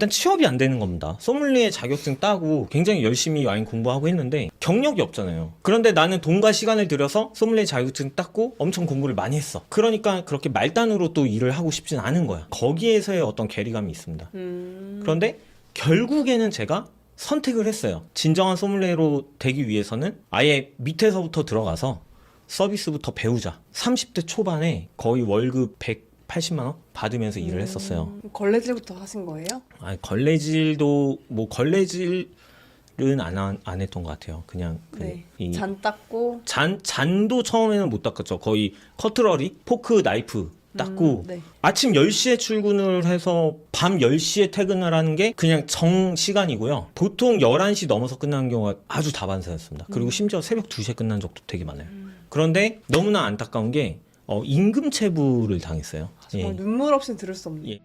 일단 취업이 안 되는 겁니다. 소믈리에 자격증 따고 굉장히 열심히 와인 공부하고 했는데 경력이 없잖아요. 그런데 나는 돈과 시간을 들여서 소믈리에 자격증 땄고 엄청 공부를 많이 했어. 그러니까 그렇게 말단으로 또 일을 하고 싶진 않은 거야. 거기에서의 어떤 괴리감이 있습니다. 음. 그런데 결국에는 제가 선택을 했어요. 진정한 소믈리에로 되기 위해서는 아예 밑에서부터 들어가서 서비스부터 배우자. 30대 초반에 거의 월급 180만 원 받으면서 일을 했었어요. 음, 걸레질부터 하신 거예요? 아, 걸레질도 뭐 걸레질은 안, 한- 안 했던 것 같아요. 그냥 그 네. 이 잔 닦고 잔, 잔도 처음에는 못 닦았죠. 거의 커트러리, 포크, 나이프 닦고 음, 네. 아침 10시에 출근을 해서 밤 10시에 퇴근을 하는 게 그냥 정 시간이고요. 보통 11시 넘어서 끝나는 경우가 아주 다반사였습니다. 그리고 음. 심지어 새벽 2시에 끝난 적도 되게 많아요. 그런데 너무나 안타까운 게 어, 임금 체불을 당했어요. 정말 예. 눈물 없이 들을 수 없는. 예.